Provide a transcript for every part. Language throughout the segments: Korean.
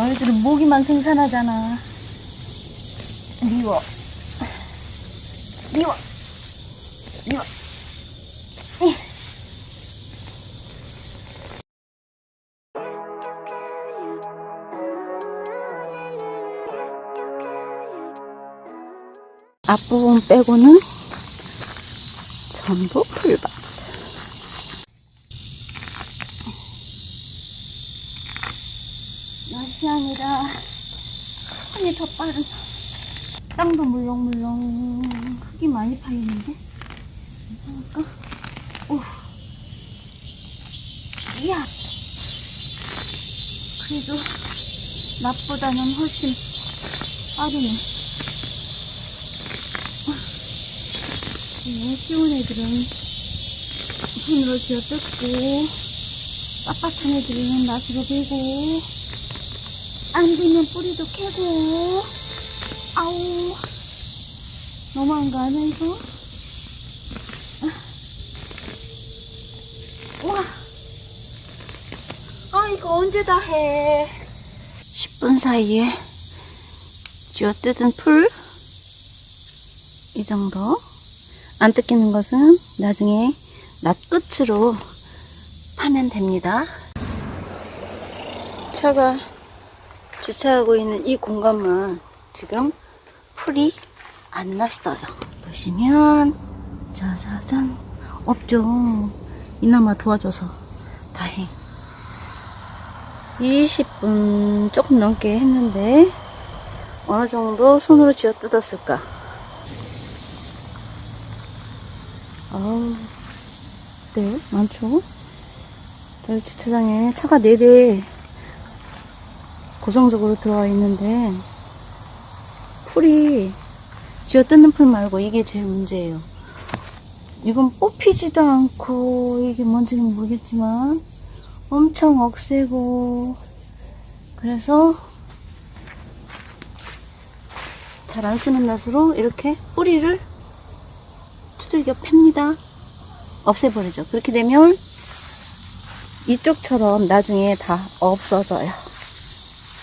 너희들은 모기만 생산하잖아. 미워. 미워. 미워. 이. 앞부분 빼고는 전부 풀밭. 맛이 아니라 손이 더 빠른. 땅도 물렁물렁 흙이 많이 파이는데 괜찮을까? 오, 이야. 그래도 낮보다는 훨씬 빠르네. 이 쉬운 애들은 손으로 쥐어 뜯고 빳빳한 애들은 낫으로 베고 안 되면 뿌리도 캐고 아우 너무한 거 아니야 이거? 와, 아 이거 언제 다 해? 10분 사이에 쥐어 뜯은 풀 이 정도 안 뜯기는 것은 나중에 낫 끝으로 파면 됩니다. 차가 주차하고 있는 이 공간만 지금 풀이 안 났어요. 보시면 짜자잔 없죠. 이나마 도와줘서 다행. 20분 조금 넘게 했는데 어느 정도 손으로 쥐어 뜯었을까? 아우, 네, 많죠? 저희 주차장에 차가 4대 고정적으로 들어와 있는데, 풀이 쥐어 뜯는 풀 말고 이게 제일 문제예요. 이건 뽑히지도 않고, 이게 뭔지는 모르겠지만, 엄청 억세고, 그래서, 잘 안 쓰는 낫으로 이렇게 뿌리를 두들겨 팹니다. 없애버리죠. 그렇게 되면 이쪽처럼 나중에 다 없어져요.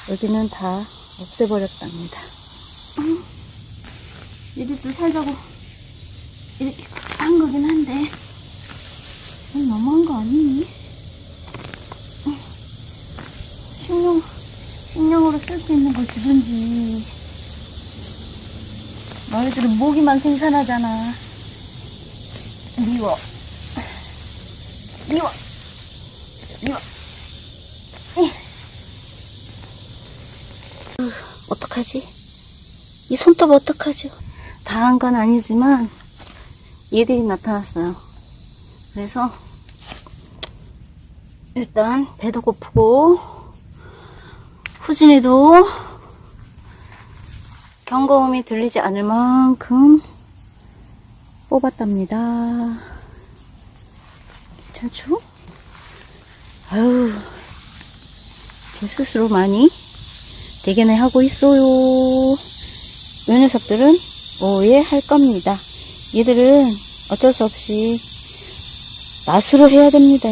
여기는 다 없애버렸답니다. 음, 얘들도 살자고 이렇게 한 거긴 한데 너무한 거 아니니? 음, 식용, 식용으로 쓸 수 있는 걸 주든지 너희들은 모기만 생산하잖아. 미워. 미워. 미워. 으, 어떡하지? 이 손톱 어떡하죠? 다 한 건 아니지만 얘들이 나타났어요. 그래서 일단 배도 고프고 후진이도 경고음이 들리지 않을 만큼 뽑았답니다. 괜찮죠? 아유, 제 스스로 많이 대견해 하고 있어요. 요 녀석들은 오해할 겁니다. 얘들은 어쩔 수 없이 낫으로 해야 됩니다.